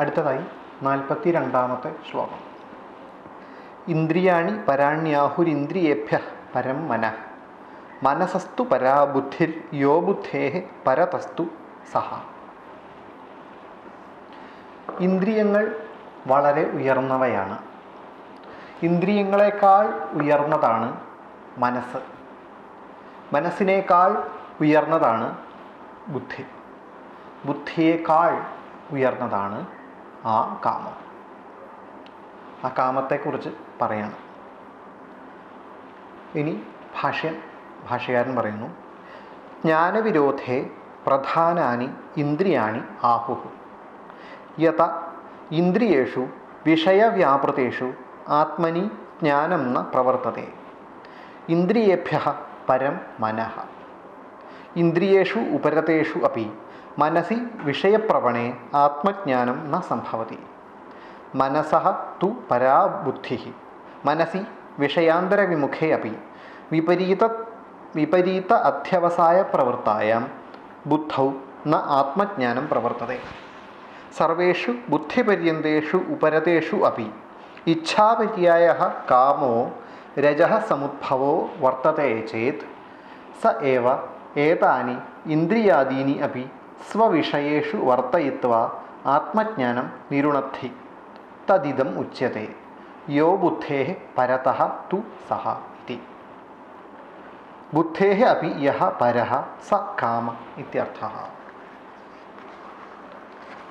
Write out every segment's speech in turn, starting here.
അടുത്തതായി നാൽപ്പത്തി രണ്ടാമത്തെ ശ്ലോകം. ഇന്ദ്രിയാണി പരാണ്യാഹുരിന്ദ്രിയേഭ്യ പരം മന. മനസസ്തു പരാബുദ്ധിർ യോ ബുദ്ധേ പരതസ്തു സഹ. ഇന്ദ്രിയങ്ങൾ വളരെ ഉയർന്നവയാണ്. ഇന്ദ്രിയങ്ങളെക്കാൾ ഉയർന്നതാണ് മനസ്സ്. മനസ്സിനേക്കാൾ ഉയർന്നതാണ് ബുദ്ധി. ബുദ്ധിയേക്കാൾ ഉയർന്നതാണ് ആ കാമം. ആ കാമത്തെക്കുറിച്ച് പറയാണ്. ഇനി ഭാഷ്യം ഭാഷ്യകാരൻ പറയുന്നു ജ്ഞാനവിരോധേ പ്രധാനാനി ഇന്ദ്രിയാണി ആഹുഹു. യത ഇന്ദ്രിയേഷു വിഷയവ്യാപൃതേഷു ആത്മനി ജ്ഞാനം ന പ്രവർത്തതേ. ഇന്ദ്രിയേഭ്യ പരം മനഃ. ഇന്ദ്രിയേഷു ഉപരതേഷു അപ്പി മനസി വിഷയപ്രവണേ ആത്മജ്ഞാനം ന സംഭവതി. മനസ്സഹ തു പരാബുദ്ധി. മനസി വിഷയാന്തരവിമുഖേ അപ്പി വിപരീത വിപരീത അധ്യവസായ പ്രവൃത്തായാം ബുദ്ധൗ ന ആത്മജ്ഞാനം പ്രവർത്തത. സർവേഷു ബുദ്ധിപര്യന്തേഷു ഉപരതേഷു അപ്പി ഇച്ഛാപര്യായ കാമോ രജ സമുദ്ഭവോ വർത്തതേ ചേത്. സ ഏവ ഏതാനി ഇന്ദ്രിയാദീനി അപ്പി സ്വവിഷയേഷു വർത്തയിത്വ ആത്മജ്ഞാനം നിരുണദ്ധി തദിദം ഉച്യത്തെ യോ ബുദ്ധേ പരത തു സഹ ഇതി. ബുദ്ധേ അപ്പി യഹ പര സ കാമ ഇത്യർത്ഥ.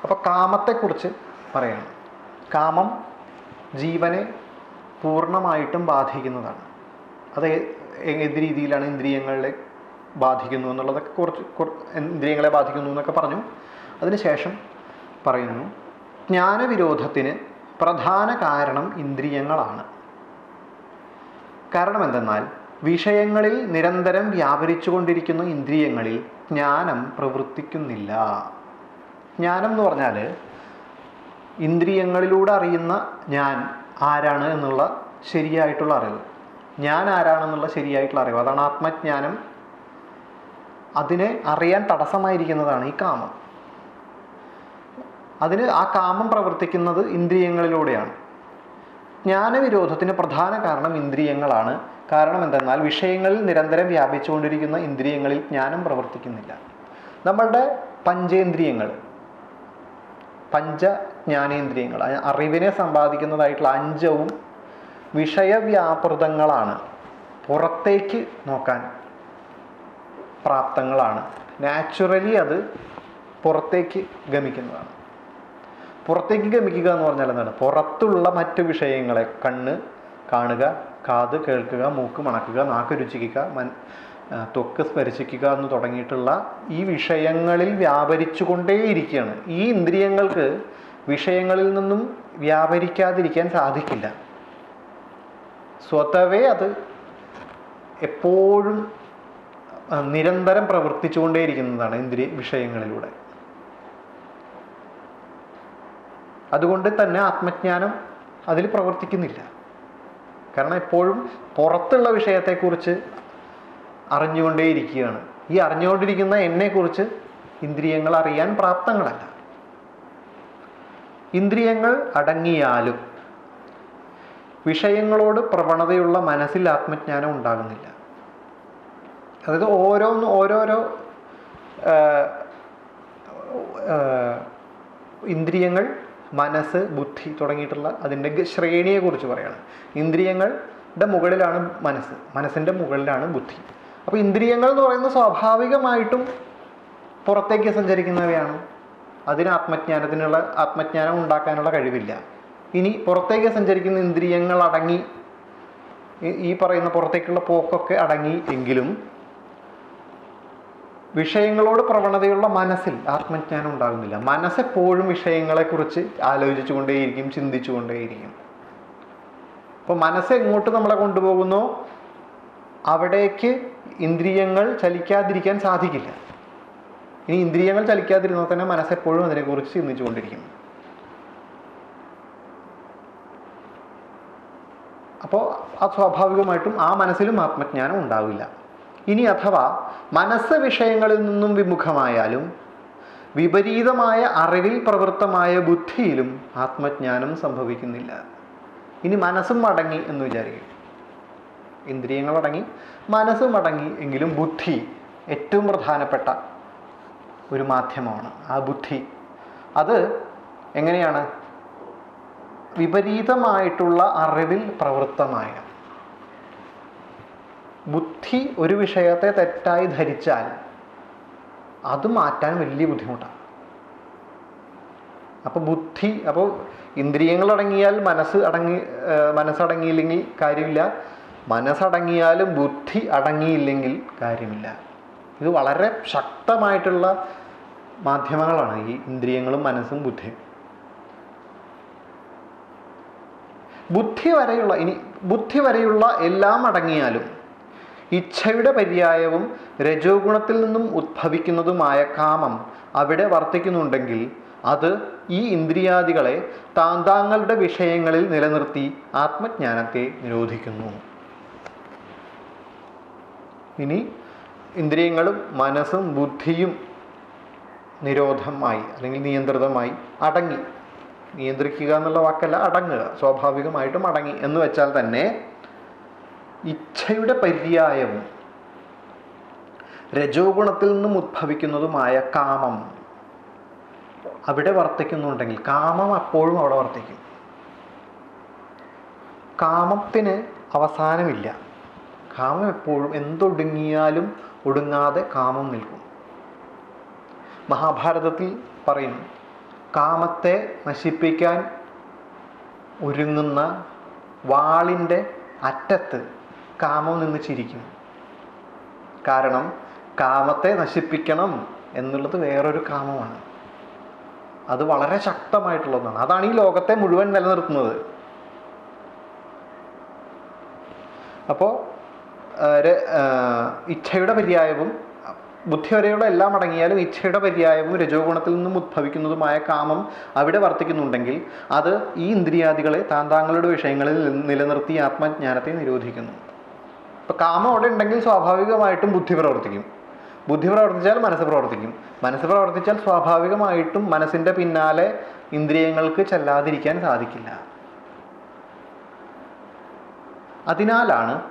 അപ്പോൾ കാമത്തെക്കുറിച്ച് പറയണം. കാമം ജീവനെ പൂർണമായിട്ടും ബാധിക്കുന്നതാണ്. അത് ഏത് രീതിയിലാണ് ഇന്ദ്രിയങ്ങളെ ബാധിക്കുന്നു എന്നുള്ളതൊക്കെ കുറച്ച് കുറ- ഇന്ദ്രിയങ്ങളെ ബാധിക്കുന്നു എന്നൊക്കെ പറഞ്ഞു. അതിനുശേഷം പറയുന്നു ജ്ഞാനവിരോധത്തിന് പ്രധാന കാരണം ഇന്ദ്രിയങ്ങളാണ്. കാരണം എന്തെന്നാൽ വിഷയങ്ങളിൽ നിരന്തരം വ്യാപരിച്ചുകൊണ്ടിരിക്കുന്ന ഇന്ദ്രിയങ്ങളിൽ ജ്ഞാനം പ്രവർത്തിക്കുന്നില്ല. ജ്ഞാനം എന്ന് പറഞ്ഞാൽ ഇന്ദ്രിയങ്ങളിലൂടെ അറിയുന്ന ഞാൻ ആരാണ് എന്നുള്ള ശരിയായിട്ടുള്ള അറിവ്. ഞാൻ ആരാണെന്നുള്ള ശരിയായിട്ടുള്ള അറിവ്. അതാണ് ആത്മജ്ഞാനം അതിനെ അറിയാൻ തടസ്സമായിരിക്കുന്നതാണ് ഈ കാമം. അതിന് ആ കാമം പ്രവർത്തിക്കുന്നത് ഇന്ദ്രിയങ്ങളിലൂടെയാണ്. ജ്ഞാനവിരോധത്തിന് പ്രധാന കാരണം ഇന്ദ്രിയങ്ങളാണ്. കാരണം എന്തെന്നാൽ വിഷയങ്ങളിൽ നിരന്തരം വ്യാപിച്ചുകൊണ്ടിരിക്കുന്ന ഇന്ദ്രിയങ്ങളിൽ ജ്ഞാനം പ്രവർത്തിക്കുന്നില്ല. നമ്മളുടെ പഞ്ചേന്ദ്രിയങ്ങൾ പഞ്ച ജ്ഞാനേന്ദ്രിയങ്ങൾ അറിവിനെ സമ്പാദിക്കുന്നതായിട്ടുള്ള അഞ്ചവും വിഷയവ്യാപൃതങ്ങളാണ്. പുറത്തേക്ക് നോക്കാൻ പ്രാപ്തങ്ങളാണ്. നാച്ചുറലി അത് പുറത്തേക്ക് ഗമിക്കുന്നതാണ്. പുറത്തേക്ക് ഗമിക്കുക എന്ന് പറഞ്ഞാൽ എന്താണ്? പുറത്തുള്ള മറ്റു വിഷയങ്ങളെ കണ്ണ് കാണുക കാത് കേൾക്കുക മൂക്ക് മണക്കുക നാക്ക് രുചിക്കുക മൻ ത്വക്ക് സ്പർശിക്കുക എന്ന് തുടങ്ങിയിട്ടുള്ള ഈ വിഷയങ്ങളിൽ വ്യാപരിച്ചു കൊണ്ടേയിരിക്കുകയാണ് ഈ ഇന്ദ്രിയങ്ങൾക്ക് വിഷയങ്ങളിൽ നിന്നും വ്യാപരിക്കാതിരിക്കാൻ സാധിക്കില്ല. സ്വതവേ അത് എപ്പോഴും നിരന്തരം പ്രവർത്തിച്ചുകൊണ്ടേയിരിക്കുന്നതാണ് ഇന്ദ്രിയ വിഷയങ്ങളിലൂടെ. അതുകൊണ്ട് തന്നെ ആത്മജ്ഞാനം അതിൽ പ്രവർത്തിക്കുന്നില്ല. കാരണം എപ്പോഴും പുറത്തുള്ള വിഷയത്തെക്കുറിച്ച് അറിഞ്ഞുകൊണ്ടേയിരിക്കുകയാണ്. ഈ അറിഞ്ഞുകൊണ്ടിരിക്കുന്ന എന്നെക്കുറിച്ച് ഇന്ദ്രിയങ്ങൾ അറിയാൻ പ്രാപ്തങ്ങളല്ല. ഇന്ദ്രിയങ്ങൾ അടങ്ങിയാലും വിഷയങ്ങളോട് പ്രവണതയുള്ള മനസ്സിൽ ആത്മജ്ഞാനം ഉണ്ടാകുന്നില്ല. അതായത് ഓരോന്ന് ഓരോരോ ഇന്ദ്രിയങ്ങൾ മനസ്സ് ബുദ്ധി തുടങ്ങിയിട്ടുള്ള അതിന്റെ ശ്രേണിയെക്കുറിച്ച് പറയാണ്. ഇന്ദ്രിയങ്ങളുടെ മുകളിലാണ് മനസ്സ് മനസ്സിന്റെ മുകളിലാണ് ബുദ്ധി. അപ്പോൾ ഇന്ദ്രിയങ്ങൾ എന്ന് പറയുന്നത് സ്വാഭാവികമായിട്ടും പുറത്തേക്ക് സഞ്ചരിക്കുന്നവയാണ്. അതിന് ആത്മജ്ഞാനത്തിനുള്ള ആത്മജ്ഞാനം ഉണ്ടാക്കാനുള്ള കഴിവില്ല. ഇനി പുറത്തേക്ക് സഞ്ചരിക്കുന്ന ഇന്ദ്രിയങ്ങൾ അടങ്ങി ഈ പറയുന്ന പുറത്തേക്കുള്ള പോക്കൊക്കെ അടങ്ങി എങ്കിലും വിഷയങ്ങളോട് പ്രവണതയുള്ള മനസ്സിൽ ആത്മജ്ഞാനം ഉണ്ടാകുന്നില്ല. മനസ്സെപ്പോഴും വിഷയങ്ങളെക്കുറിച്ച് ആലോചിച്ചു കൊണ്ടേയിരിക്കും ചിന്തിച്ചു കൊണ്ടേയിരിക്കും അപ്പോൾ മനസ്സ് എങ്ങോട്ട് നമ്മളെ കൊണ്ടുപോകുന്നോ? അവിടേക്ക് ഇന്ദ്രിയങ്ങൾ ചലിക്കാതിരിക്കാൻ സാധിക്കില്ല. ഇനി ഇന്ദ്രിയങ്ങൾ ചലിക്കാതിരുന്നാൽ തന്നെ മനസ്സെപ്പോഴും അതിനെക്കുറിച്ച് ചിന്തിച്ചുകൊണ്ടിരിക്കും. അപ്പോൾ അത് സ്വാഭാവികമായിട്ടും ആ മനസ്സിലും ആത്മജ്ഞാനം ഉണ്ടാവില്ല. ഇനി അഥവാ മനസ്സ് വിഷയങ്ങളിൽ നിന്നും വിമുഖമായാലും വിപരീതമായ അറിവിൽ പ്രവൃത്തമായ ബുദ്ധിയിലും ആത്മജ്ഞാനം സംഭവിക്കുന്നില്ല. ഇനി മനസ്സും അടങ്ങി എന്ന് വിചാരിക്കും ഇന്ദ്രിയങ്ങൾ അടങ്ങി മനസ്സും അടങ്ങി എങ്കിലും ബുദ്ധി ഏറ്റവും പ്രധാനപ്പെട്ട ഒരു മാധ്യമമാണ്. ആ ബുദ്ധി അത് എങ്ങനെയാണ്? വിപരീതമായിട്ടുള്ള അറിവിൽ പ്രവൃത്തമായ ബുദ്ധി ഒരു വിഷയത്തെ തെറ്റായി ധരിച്ചാൽ അത് മാറ്റാൻ വലിയ ബുദ്ധിമുട്ടാണ്. അപ്പോൾ ബുദ്ധി അപ്പോൾ ഇന്ദ്രിയങ്ങൾ അടങ്ങിയാൽ മനസ്സ് അടങ്ങി മനസ്സടങ്ങിയില്ലെങ്കിൽ കാര്യമില്ല. മനസ്സടങ്ങിയാലും ബുദ്ധി അടങ്ങിയില്ലെങ്കിൽ കാര്യമില്ല. ഇത് വളരെ ശക്തമായിട്ടുള്ള മാധ്യമങ്ങളാണ് ഈ ഇന്ദ്രിയങ്ങളും മനസ്സും ബുദ്ധിയും ബുദ്ധി വരെയുള്ള ഇനി ബുദ്ധി വരെയുള്ള എല്ലാം അടങ്ങിയാലും ഇച്ഛയുടെ പര്യായവും രജോ ഗുണത്തിൽ നിന്നും ഉദ്ഭവിക്കുന്നതുമായ കാമം അവിടെ വർത്തിക്കുന്നുണ്ടെങ്കിൽ അത് ഈ ഇന്ദ്രിയാദികളെ താന്താങ്ങളുടെ വിഷയങ്ങളിൽ നിലനിർത്തി ആത്മജ്ഞാനത്തെ നിരോധിക്കുന്നു. ഇനി ഇന്ദ്രിയങ്ങളും മനസ്സും ബുദ്ധിയും നിരോധമായി അല്ലെങ്കിൽ നിയന്ത്രിതമായി അടങ്ങി. നിയന്ത്രിക്കുക എന്നുള്ള വാക്കല്ല അടങ്ങുക. സ്വാഭാവികമായിട്ടും അടങ്ങി എന്ന് വെച്ചാൽ തന്നെ ഇച്ഛയുടെ പര്യായവും രജോ ഗുണത്തിൽ നിന്നും ഉദ്ഭവിക്കുന്നതുമായ കാമം. അവിടെ വർത്തിക്കുന്നുണ്ടെങ്കിൽ കാമം അപ്പോഴും അവിടെ വർത്തിക്കും. കാമത്തിന് അവസാനമില്ല. കാമം എപ്പോഴും എന്തൊടുങ്ങിയാലും ഒടുങ്ങാതെ കാമം നിൽക്കും. മഹാഭാരതത്തിൽ പറയും കാമത്തെ നശിപ്പിക്കാൻ ഒരുങ്ങുന്ന വാളിന്റെ അറ്റത്ത് കാമം നിന്ന് ചിരിക്കും. കാരണം കാമത്തെ നശിപ്പിക്കണം എന്നുള്ളത് വേറൊരു കാമമാണ്. അത് വളരെ ശക്തമായിട്ടുള്ള ഒന്നാണ്. അതാണ് ഈ ലോകത്തെ മുഴുവൻ നിലനിർത്തുന്നത്. അപ്പോൾ ഇച്ഛയുടെ പര്യായവും ബുദ്ധി വരെയുള്ള എല്ലാം അടങ്ങിയാലും ഇച്ഛയുടെ പര്യായവും രജോ ഗുണത്തിൽ നിന്നും ഉദ്ഭവിക്കുന്നതുമായ കാമം അവിടെ വർത്തിക്കുന്നുണ്ടെങ്കിൽ അത് ഈ ഇന്ദ്രിയാദികളെ താന്താങ്ങളുടെ വിഷയങ്ങളിൽ നിലനിർത്തി ആത്മജ്ഞാനത്തെ നിരോധിക്കുന്നു. ഇപ്പം കാമം അവിടെ ഉണ്ടെങ്കിൽ സ്വാഭാവികമായിട്ടും ബുദ്ധി പ്രവർത്തിക്കും. ബുദ്ധി പ്രവർത്തിച്ചാൽ മനസ്സ് പ്രവർത്തിക്കും. മനസ്സ് പ്രവർത്തിച്ചാൽ സ്വാഭാവികമായിട്ടും മനസ്സിന്റെ പിന്നാലെ ഇന്ദ്രിയങ്ങൾക്ക് ചെല്ലാതിരിക്കാൻ സാധിക്കില്ല. അതിനാലാണ്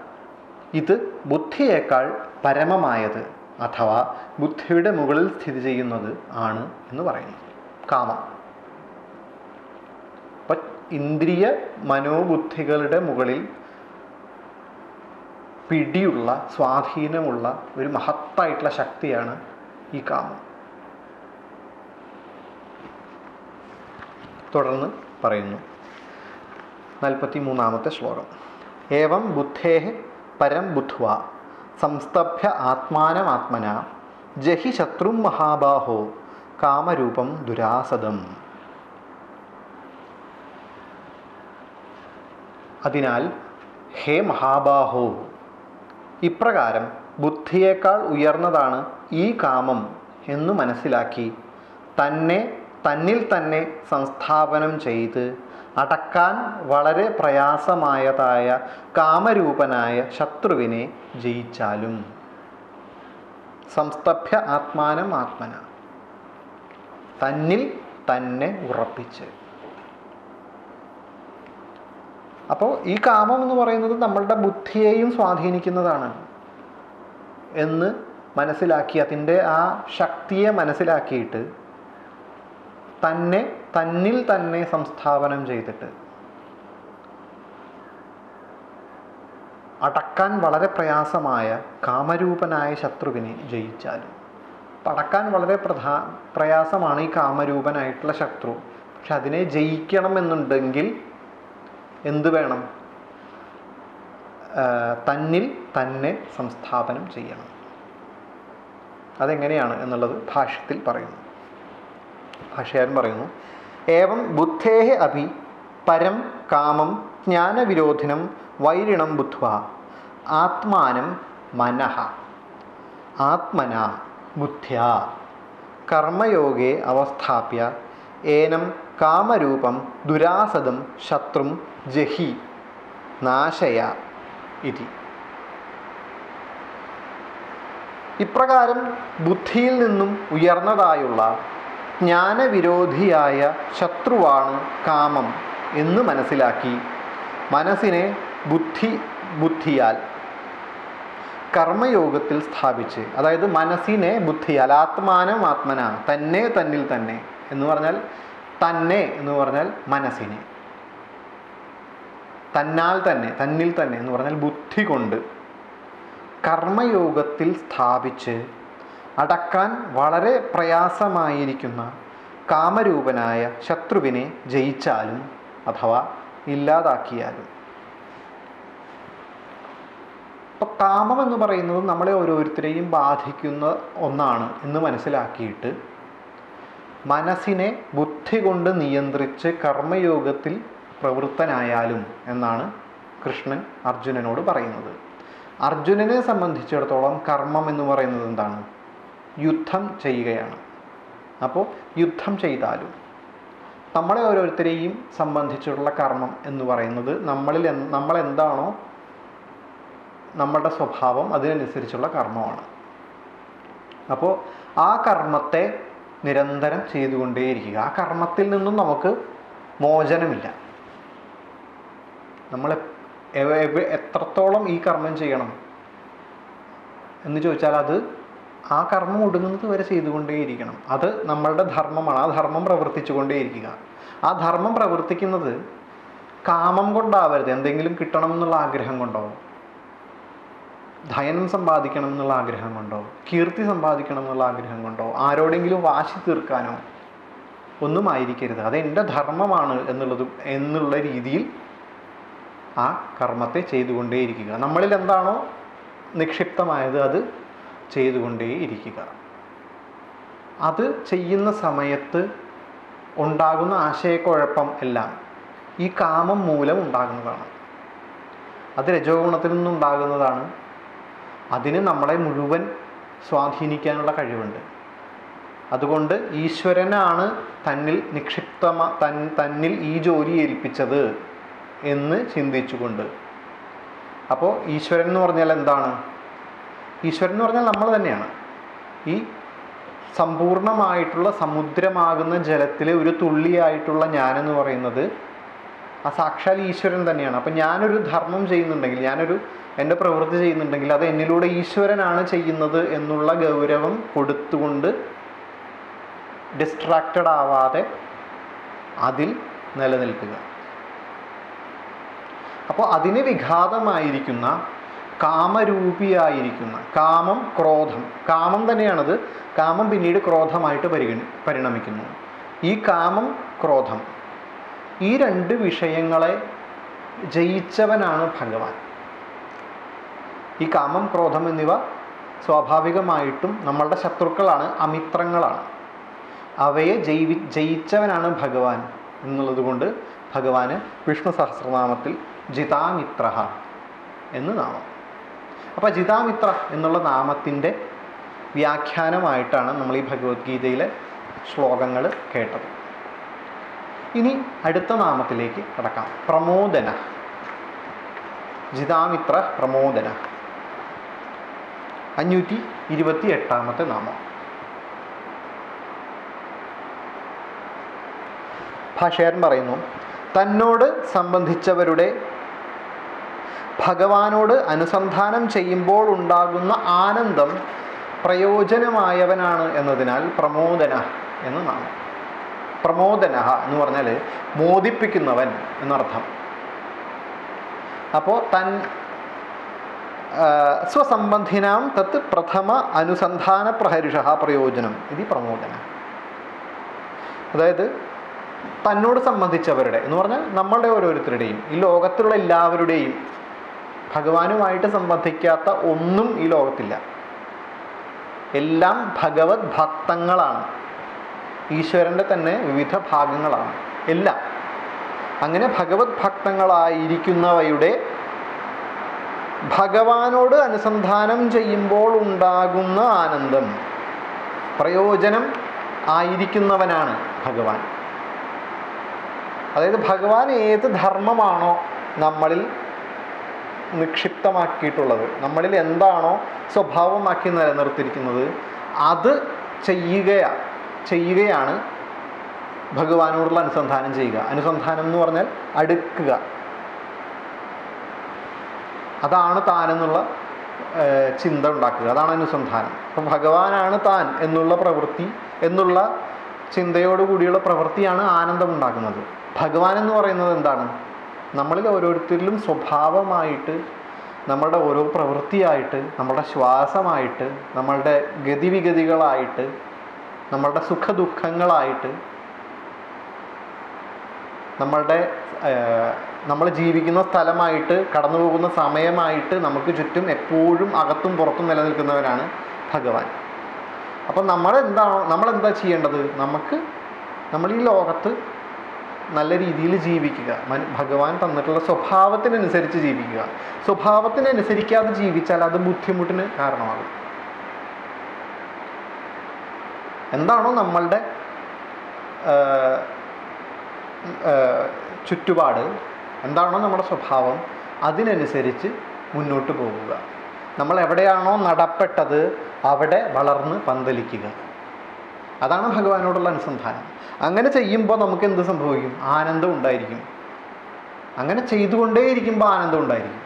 ഇത് ബുദ്ധിയേക്കാൾ പരമമായത് അഥവാ ബുദ്ധിയുടെ മുകളിൽ സ്ഥിതി ചെയ്യുന്നത് ആണ് എന്ന് പറയുന്നത്. കാമ. അപ്പം ഇന്ദ്രിയ മനോബുദ്ധികളുടെ മുകളിൽ പിടിയുള്ള സ്വാധീനമുള്ള ഒരു മഹത്തായിട്ടുള്ള ശക്തിയാണ് ഈ കാമം. തുടർന്ന് പറയുന്നു. നാൽപ്പത്തി മൂന്നാമത്തെ ശ്ലോകം. ഏവം ബുദ്ധേ പരം ബുദ്ധ്വ സംസ്തഭ്യ ആത്മാനമാത്മന ജഹി ശത്രു മഹാബാഹോ കാമരൂപം ദുരാസദം. അതിനാൽ ഹേ മഹാബാഹോ ഇപ്രകാരം ബുദ്ധിയേക്കാൾ ഉയർന്നതാണ് ഈ കാമം എന്നു മനസ്സിലാക്കി തന്നെ തന്നിൽ തന്നെ സംസ്ഥാപനം ചെയ്ത് അടക്കാൻ വളരെ പ്രയാസമായതായ കാമരൂപനായ ശത്രുവിനെ ജയിച്ചാലും. സംസ്തഭ്യ ആത്മാനം ആത്മന. തന്നിൽ തന്നെ ഉറപ്പിച്ച്. അപ്പോൾ ഈ കാമം എന്ന് പറയുന്നത് നമ്മളുടെ ബുദ്ധിയെയും സ്വാധീനിക്കുന്നതാണ് എന്ന് മനസ്സിലാക്കി അതിന്റെ ആ ശക്തിയെ മനസ്സിലാക്കിയിട്ട് തന്നെ തന്നിൽ തന്നെ സംസ്ഥാപനം ചെയ്തിട്ട് അടക്കാൻ വളരെ പ്രയാസമായ കാമരൂപനായ ശത്രുവിനെ ജയിച്ചാലും അടക്കാൻ വളരെ പ്രധാ പ്രയാസമാണ് ഈ കാമരൂപനായിട്ടുള്ള ശത്രു. പക്ഷെ അതിനെ ജയിക്കണം എന്നുണ്ടെങ്കിൽ എന്ത് വേണം? തന്നിൽ തന്നെ സംസ്ഥാപനം ചെയ്യണം. അതെങ്ങനെയാണ് എന്നുള്ളത് ഭാഷ്യത്തിൽ പറയുന്നു. ഭാഷകാരൻ പറയുന്നു ഏവം ബുദ്ധേഹ അഭി പരം കാമം ജ്ഞാനവിരോധിനം വൈരിണം ബുദ്ധ്വ ആത്മാനം മനഃ ആത്മന ബുദ്ധ്യ കർമ്മയോഗേ അവസ്ഥാപ്യ ഏനം കാമരൂപം ദുരാസദം ശത്രും ജഹി നാശയ ഇതി. ഇപ്രകാരം ബുദ്ധിയിൽ നിന്നും ഉയർന്നതായുള്ള ജ്ഞാനവിരോധിയായ ശത്രുവാണ് കാമം എന്ന് മനസ്സിലാക്കി മനസ്സിനെ ബുദ്ധി ബുദ്ധിയാൽ കർമ്മയോഗത്തിൽ സ്ഥാപിച്ച് അതായത് മനസ്സിനെ ബുദ്ധിയാൽ ആത്മാനം ആത്മന തന്നെ തന്നിൽ തന്നെ എന്ന് പറഞ്ഞാൽ തന്നെ എന്ന് പറഞ്ഞാൽ മനസ്സിനെ. തന്നാൽ തന്നെ തന്നിൽ തന്നെ എന്ന് പറഞ്ഞാൽ ബുദ്ധി കൊണ്ട് കർമ്മയോഗത്തിൽ സ്ഥാപിച്ച് അടക്കാൻ വളരെ പ്രയാസമായിരിക്കുന്ന കാമരൂപനായ ശത്രുവിനെ ജയിച്ചാലും അഥവാ ഇല്ലാതാക്കിയാലും. അപ്പോൾ കാമം എന്ന് പറയുന്നത് നമ്മളെ ഓരോരുത്തരെയും ബാധിക്കുന്ന ഒന്നാണ് എന്ന് മനസ്സിലാക്കിയിട്ട് മനസ്സിനെ ബുദ്ധി കൊണ്ട് നിയന്ത്രിച്ച് കർമ്മയോഗത്തിൽ പ്രവൃത്തനായാലും എന്നാണ് കൃഷ്ണൻ അർജുനനോട് പറയുന്നത്. അർജുനനെ സംബന്ധിച്ചിടത്തോളം കർമ്മം എന്ന് പറയുന്നത് എന്താണ്? യുദ്ധം ചെയ്യുകയാണ്. അപ്പോൾ യുദ്ധം ചെയ്താലും നമ്മളെ ഓരോരുത്തരെയും സംബന്ധിച്ചിട്ടുള്ള കർമ്മം എന്ന് പറയുന്നത് നമ്മളിൽ നമ്മൾ എന്താണോ നമ്മളുടെ സ്വഭാവം അതിനനുസരിച്ചുള്ള കർമ്മമാണ്. അപ്പോൾ ആ കർമ്മത്തെ നിരന്തരം ചെയ്തുകൊണ്ടേയിരിക്കുക. ആ കർമ്മത്തിൽ നിന്നും നമുക്ക് മോചനമില്ല. നമ്മൾ എത്രത്തോളം ഈ കർമ്മം ചെയ്യണം എന്ന് ചോദിച്ചാൽ അത് ആ കർമ്മം ഒടുങ്ങുന്നത് വരെ ചെയ്തുകൊണ്ടേയിരിക്കണം. അത് നമ്മളുടെ ധർമ്മമാണ്. ആ ധർമ്മം പ്രവർത്തിച്ചുകൊണ്ടേയിരിക്കുക. ആ ധർമ്മം പ്രവർത്തിക്കുന്നത് കാമം കൊണ്ടാവരുത്. എന്തെങ്കിലും കിട്ടണമെന്നുള്ള ആഗ്രഹം കൊണ്ടോ ധനം സമ്പാദിക്കണം എന്നുള്ള ആഗ്രഹം കൊണ്ടോ കീർത്തി സമ്പാദിക്കണം എന്നുള്ള ആഗ്രഹം കൊണ്ടോ ആരോടെങ്കിലും വാശി തീർക്കാനോ ഒന്നും ആയിരിക്കരുത് അത് എന്റെ ധർമ്മമാണ് എന്നുള്ളത് എന്നുള്ള രീതിയിൽ ആ കർമ്മത്തെ ചെയ്തുകൊണ്ടേയിരിക്കുക. നമ്മളിൽ എന്താണോ നിക്ഷിപ്തമായത് അത് ചെയ്തുകൊണ്ടേയിരിക്കുക. അത് ചെയ്യുന്ന സമയത്ത് ഉണ്ടാകുന്ന ആശയക്കുഴപ്പം എല്ലാം ഈ കാമം മൂലം ഉണ്ടാകുന്നതാണ്. അത് രജോഗുണത്തിൽ നിന്നുണ്ടാകുന്നതാണ് അതിന് നമ്മളെ മുഴുവൻ സ്വാധീനിക്കാനുള്ള കഴിവുണ്ട്. അതുകൊണ്ട് ഈശ്വരനാണ് തന്നിൽ നിക്ഷിപ്തമ തൻ തന്നിൽ ഈ ജോലി ഏൽപ്പിച്ചത് എന്ന് ചിന്തിച്ചുകൊണ്ട്. അപ്പോൾ ഈശ്വരൻ എന്ന് പറഞ്ഞാൽ എന്താണ്? ഈശ്വരൻ എന്ന് പറഞ്ഞാൽ നമ്മൾ തന്നെയാണ്. ഈ സമ്പൂർണമായിട്ടുള്ള സമുദ്രമാകുന്ന ജലത്തിലെ ഒരു തുള്ളിയായിട്ടുള്ള ഞാനെന്ന് പറയുന്നത് ആ സാക്ഷാൽ ഈശ്വരൻ തന്നെയാണ്. അപ്പം ഞാനൊരു ധർമ്മം ചെയ്യുന്നുണ്ടെങ്കിൽ ഞാനൊരു എന്റെ പ്രവൃത്തി ചെയ്യുന്നുണ്ടെങ്കിൽ അത് എന്നിലൂടെ ഈശ്വരനാണ് ചെയ്യുന്നത് എന്നുള്ള ഗൗരവം കൊടുത്തുകൊണ്ട് ഡിസ്ട്രാക്റ്റഡ് ആവാതെ അതിൽ നിലനിൽക്കുക. അപ്പോൾ അതിന് വിഘാതമായിരിക്കുന്ന കാമരൂപിയായിരിക്കുന്ന കാമം ക്രോധം. കാമം തന്നെയാണത്. കാമം പിന്നീട് ക്രോധമായിട്ട് പരിഗണി പരിണമിക്കുന്നു. ഈ കാമം ക്രോധം ഈ രണ്ട് വിഷയങ്ങളെ ജയിച്ചവനാണ് ഭഗവാൻ. ഈ കാമം ക്രോധം എന്നിവ സ്വാഭാവികമായിട്ടും നമ്മളുടെ ശത്രുക്കളാണ് അമിത്രങ്ങളാണ്. അവയെ ജയിവി ജയിച്ചവനാണ് ഭഗവാൻ എന്നുള്ളത് കൊണ്ട് ഭഗവാന് വിഷ്ണു സഹസ്രനാമത്തിൽ ജിതാമിത്ര എന്ന് നാമം. അപ്പോൾ ജിതാമിത്ര എന്നുള്ള നാമത്തിന്റെ വ്യാഖ്യാനമായിട്ടാണ് നമ്മൾ ഈ ഭഗവത്ഗീതയിലെ ശ്ലോകങ്ങൾ കേട്ടത്. ഇനി അടുത്ത നാമത്തിലേക്ക് കടക്കാം. പ്രമോദന. ജിതാമിത്ര പ്രമോദന. അഞ്ഞൂറ്റി ഇരുപത്തി എട്ടാമത്തെ നാമം. ഭാഷകാരൻ പറയുന്നു തന്നോട് സംബന്ധിച്ചവരുടെ ഭഗവാനോട് അനുസന്ധാനം ചെയ്യുമ്പോൾ ഉണ്ടാകുന്ന ആനന്ദം പ്രയോജനമായവനാണ് എന്നതിനാൽ പ്രമോദന എന്ന് നാമം. പ്രമോദന എന്ന് പറഞ്ഞാൽ മോദിപ്പിക്കുന്നവൻ എന്നർത്ഥം. അപ്പോൾ തൻ സ്വസംബന്ധിനാം തത്ത് പ്രഥമ അനുസന്ധാന പ്രഹരിഷ പ്രയോജനം. ഇത് പ്രമോദന. അതായത് തന്നോട് സംബന്ധിച്ചവരുടെ എന്ന് പറഞ്ഞാൽ നമ്മളുടെ ഓരോരുത്തരുടെയും ഈ ലോകത്തിലുള്ള എല്ലാവരുടെയും ഭഗവാനുമായിട്ട് സംബന്ധിക്കാത്ത ഒന്നും ഈ ലോകത്തില്ല. എല്ലാം ഭഗവത് ഭക്തങ്ങളാണ്. ഈശ്വരന്റെ തന്നെ വിവിധ ഭാഗങ്ങളാണ്. എല്ലാം. അങ്ങനെ ഭഗവത് ഭക്തങ്ങളായിരിക്കുന്നവയുടെ ഭഗവാനോട് അനുസന്ധാനം ചെയ്യുമ്പോൾ ഉണ്ടാകുന്ന ആനന്ദം. പ്രയോജനം ആയിരിക്കുന്നവനാണ് ഭഗവാൻ. അതായത് ഭഗവാൻ ഏത് ധർമ്മമാണോ നമ്മളിൽ നിക്ഷിപ്തമാക്കിയിട്ടുള്ളത് നമ്മളിൽ എന്താണോ സ്വഭാവമാക്കി നിലനിർത്തിയിരിക്കുന്നത് അത് ചെയ്യുക ചെയ്യുകയാണ് ഭഗവാനോടുള്ള അനുസന്ധാനം ചെയ്യുക. അനുസന്ധാനം എന്ന് പറഞ്ഞാൽ അടുക്കുക. അതാണ് താനെന്നുള്ള ചിന്ത ഉണ്ടാക്കുക. അതാണ് അനുസന്ധാനം. അപ്പം ഭഗവാനാണ് താൻ എന്നുള്ള പ്രവൃത്തി എന്നുള്ള ചിന്തയോടുകൂടിയുള്ള പ്രവൃത്തിയാണ് ആനന്ദം ഉണ്ടാക്കുന്നത്. ഭഗവാൻ എന്ന് പറയുന്നത് എന്താണ്? നമ്മളിൽ ഓരോരുത്തരിലും സ്വഭാവമായിട്ട് നമ്മളുടെ ഓരോ പ്രവൃത്തിയായിട്ട് നമ്മളുടെ ശ്വാസമായിട്ട് നമ്മളുടെ ഗതിവിഗതികളായിട്ട് നമ്മളുടെ സുഖദുഃഖങ്ങളായിട്ട് നമ്മളുടെ നമ്മൾ ജീവിക്കുന്ന സ്ഥലമായിട്ട് കടന്നു പോകുന്ന സമയമായിട്ട് നമുക്ക് ചുറ്റും എപ്പോഴും അകത്തും പുറത്തും നിലനിൽക്കുന്നവരാണ് ഭഗവാൻ. അപ്പം നമ്മൾ എന്താ ചെയ്യേണ്ടത്? നമുക്ക് നമ്മൾ ഈ ലോകത്ത് നല്ല രീതിയിൽ ജീവിക്കുക. ഭഗവാൻ തന്നിട്ടുള്ള സ്വഭാവത്തിനനുസരിച്ച് ജീവിക്കുക. സ്വഭാവത്തിനനുസരിക്കാതെ ജീവിച്ചാൽ അത് ബുദ്ധിമുട്ടിന് കാരണമാകും. എന്താണോ നമ്മളുടെ ചുറ്റുപാട് എന്താണോ നമ്മുടെ സ്വഭാവം അതിനനുസരിച്ച് മുന്നോട്ട് പോവുക നമ്മൾ എവിടെയാണോ നടപ്പെട്ടത് അവിടെ വളർന്ന് പന്തലിക്കുക. അതാണ് ഭഗവാനോടുള്ള അനുസന്ധാനം. അങ്ങനെ ചെയ്യുമ്പോൾ നമുക്ക് എന്ത് സംഭവിക്കും? ആനന്ദം ഉണ്ടായിരിക്കും. അങ്ങനെ ചെയ്തുകൊണ്ടേയിരിക്കുമ്പോൾ ആനന്ദം ഉണ്ടായിരിക്കും.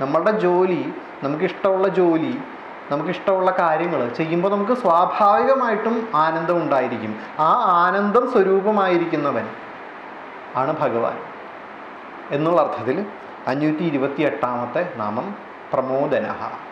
നമ്മളുടെ ജോലി നമുക്കിഷ്ടമുള്ള ജോലി നമുക്കിഷ്ടമുള്ള കാര്യങ്ങൾ ചെയ്യുമ്പോൾ നമുക്ക് സ്വാഭാവികമായിട്ടും ആനന്ദം ഉണ്ടായിരിക്കും. ആ ആനന്ദം സ്വരൂപമായിരിക്കുന്നവൻ ആണ് ഭഗവാൻ. എന്നുള്ള അർത്ഥത്തിൽ അഞ്ഞൂറ്റി ഇരുപത്തി എട്ടാമത്തെ നാമം പ്രമോദനഹ.